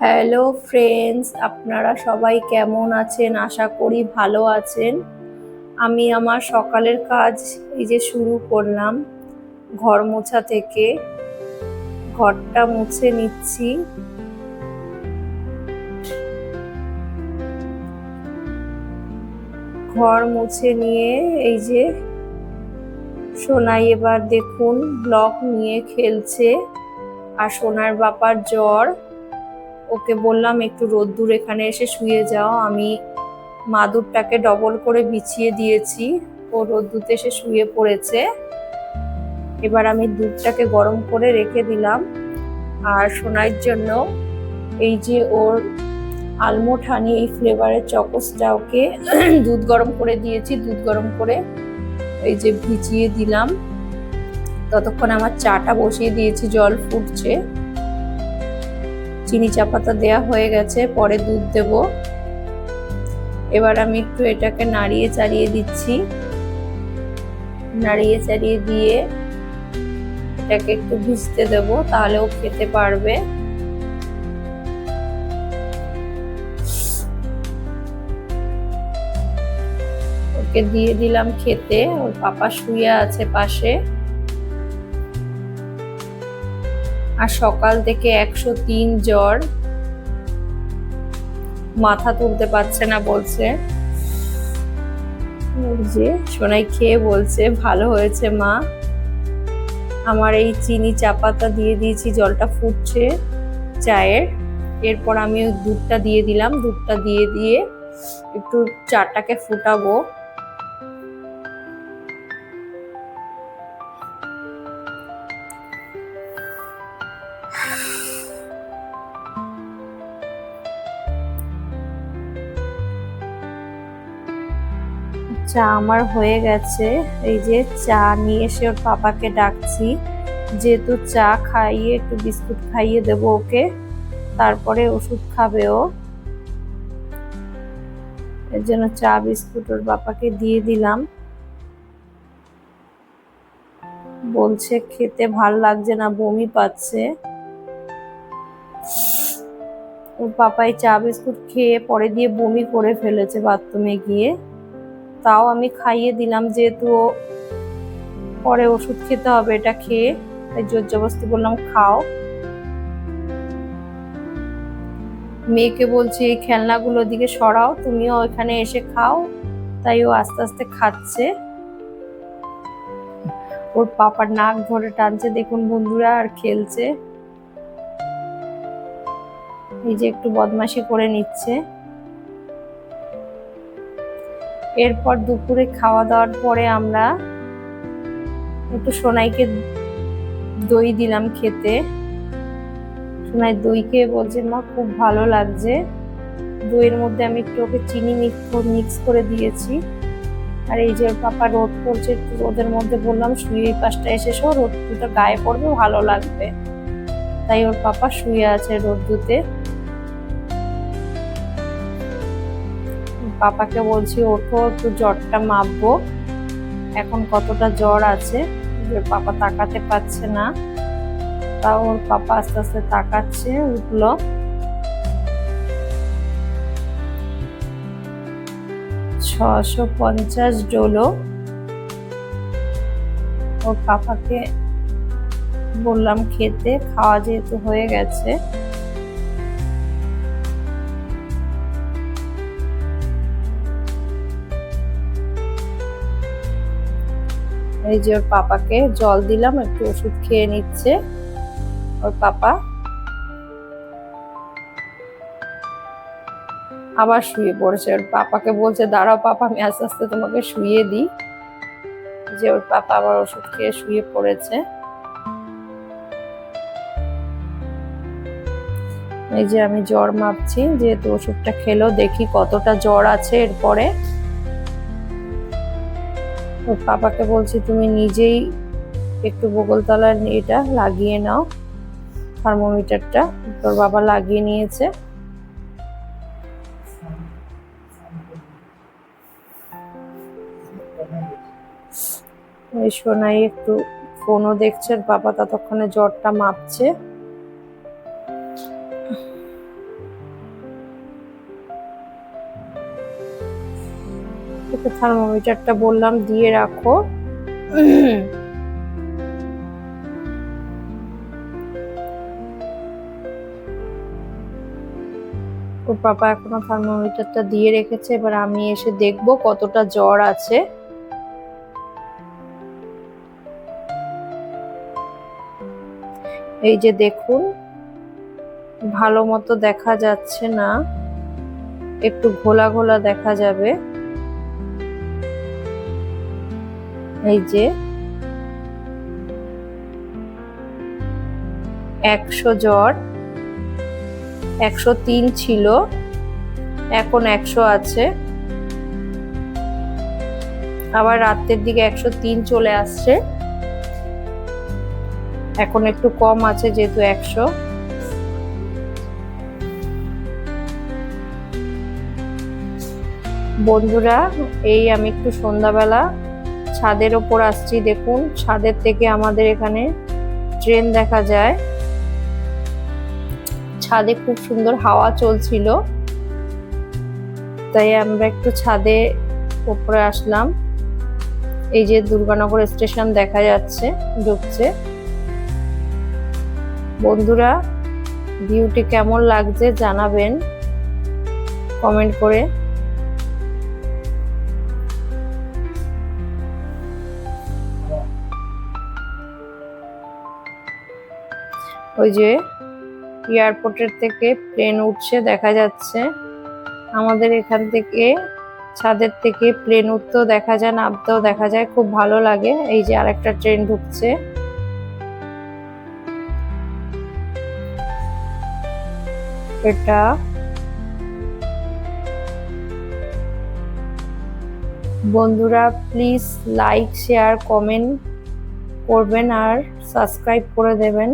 Hello friends আপনারা সবাই কেমন আছেন? আশা করি ভালো আছেন। আমি আমার সকালের কাজ এই যে শুরু করলাম। ঘর মোছা থেকে ঘরটা মুছে নিচ্ছি। ঘর মুছে নিয়ে এই যে সোনাই এবার দেখুন ব্লক নিয়ে খেলছে। আর সোনার বাপার জ্বর। ওকে বললাম, একটু রোদ্দুর এখানে এসে শুয়ে যাও, আমি মাদুরটাকে ডবল করে বিছিয়ে দিয়েছি, ও রোদ্দুতে এসে শুয়ে পড়েছে। এবার আমি দুধটাকে গরম করে রেখে দিলাম। আর সোনার জন্য এই যে ওর আলমোট হানি এই ফ্লেভারের চকসটা ওকে দুধ গরম করে দিয়েছি, দুধ গরম করে এই যে ভিজিয়ে দিলাম। ততক্ষণ আমার চাটা বসিয়ে দিয়েছি, জল ফুটছে। চিনি চাপাতা দেয়া হয়ে গেছে, পরে দুধ দেব। এবার আমি একটু এটাকে নাড়িয়ে চাড়িয়ে দিচ্ছি। নাড়িয়ে চাড়িয়ে দিয়ে এটাকে একটু ভিজতে দেব তাহলে ও খেতে পারবে। ওকে দিয়ে দিলাম খেতে, ওর পাপা শুয়ে আছে পাশে। আর সকাল থেকে একশো তিন জ্বর। মাথা তুলতে পারছে না বলছে। যে সোনাই খেয়ে বলছে, ভালো হয়েছে মা। আমার এই চিনি চাপাতা দিয়ে দিয়েছি, জলটা ফুটছে চায়ের। এরপর আমি দুধটা দিয়ে দিলাম, দুধটা দিয়ে দিয়ে একটু চাটাকে ফুটাবো। চা আমার হয়ে গেছে। এই যে চা নিয়ে এসে ওর পাপাকে ডাকছি যেহেতু চা খাইয়ে একটু বিস্কুট খাইয়ে দেবো ওকে। তারপরে ওষুধ খাবে ও। এর জন্য চা, বিস্কুট ওর বাপাকে দিয়ে দিলাম। বলছে, খেতে ভালো লাগছে না, বমি পাচ্ছে। ওর পাপাই চা, বিস্কুট খেয়ে পরে দিয়ে বমি করে ফেলেছে বাথরুমে গিয়ে। তাও আমি খাইয়ে দিলাম যেহেতু পরে ওষুধ খেতে হবে এটা খেয়ে। তাই জোর জবস্তি বললাম, খাও। মেয়েকে বলছি, এই খেলনাগুলোর দিকে সরাও, তুমিও এখানে এসে খাও। তাই ও আস্তে আস্তে খাচ্ছে। ওর পাপার নাক ধরে টানছে, দেখুন বন্ধুরা, আর খেলছে। এই যে একটু বদমাশি করে নিচ্ছে। এরপর দুপুরে খাওয়া দাওয়ার পরে আমরা একটু সোনাইকে দই দিলাম খেতে। সোনাই দই খেয়ে বলছে, মা, খুব ভালো লাগছে। দইয়ের মধ্যে আমি একটু ওকে চিনি মিক্স করে দিয়েছি। আর এই যে পাপা রোদ পড়ছে রোদের মধ্যে বললাম, শুয়ে এই পাশটা এসে শো রোদ দুটো গায়ে পড়বে, ভালো লাগবে। তাই ওর পাপা শুয়ে আছে রোদ্দুতে পাপাকে বলছি, ওঠো, একটু জ্বরটা মাপবো। এখন কতটা জ্বর আছে পাপা তাকাতে পারছে না। তা ওর পাপা আস্তে আস্তে তাকাচ্ছে, উঠল। ছশো পঞ্চাশ ডোলো। ওর পাপাকে বললাম, খেতে, খাওয়া যেহেতু হয়ে গেছে। এই যে ওর পাপাকে জল দিলাম, একটু ওষুধ খেয়ে নিচ্ছে। ওর পাপা আবার শুয়ে পড়েছে। ওর পাপাকে বলছে, দাঁড়াও পাপা, আমি আস্তে আস্তে তোমাকে শুয়ে দিই। যে ওর পাপা আবার ওষুধ খেয়ে শুয়ে পড়েছে। এই যে আমি জ্বর মাপছি, যেহেতু ওষুধটা খেলো, দেখি কতটা জ্বর আছে এরপরে। পাপাকে বলছি, তুমি নিজেই একটু বগলতলার এটা লাগিয়ে নাও, থার্মোমিটারটা। তোর বাবা লাগিয়ে নিয়েছে। সোনাই একটু ফোনও দেখছে বাবা ততক্ষণে জ্বরটা মাপছে। তোকে থার্মোমিটারটা বললাম, দিয়ে রাখো। ওর পাপা এখনও থার্মোমিটারটা দিয়ে রেখেছে, এবার আমি এসে দেখব কতটা জ্বর আছে। এই যে দেখুন, ভালো মতো দেখা যাচ্ছে না, একটু ঘোলা ঘোলা দেখা যাবে। এই যে একশো জ্বর, একশো তিন ছিল, এখন একশো আছে। আবার রাতের দিকে একশো তিন চলে আসছে। এখন একটু কম আছে যেহেতু একশো। বন্ধুরা, এই আমি একটু সন্ধ্যাবেলা ছাদের ওপর আসছি, দেখুন। ছাদের থেকে আমাদের এখানে ট্রেন দেখা যায়। ছাদে খুব সুন্দর হাওয়া চলছিল। তাই আমরা একটু ছাদে উপরে আসলাম। এই যে দুর্গানগর স্টেশন দেখা যাচ্ছে, ঢুকছে। বন্ধুরা, ভিউটি কেমন লাগছে জানাবেন কমেন্ট করে। ওই যে এয়ারপোর্টের থেকে প্লেন উঠছে, দেখা যাচ্ছে। আমাদের এখান থেকে, ছাদের থেকে প্লেন উঠতেও দেখা যায় নামতেও দেখা যায়। খুব ভালো লাগে। এই যে আরেকটা ট্রেন ঢুকছে। এটা বন্ধুরা প্লিজ লাইক শেয়ার কমেন্ট করবেন আর সাবস্ক্রাইব করে দেবেন।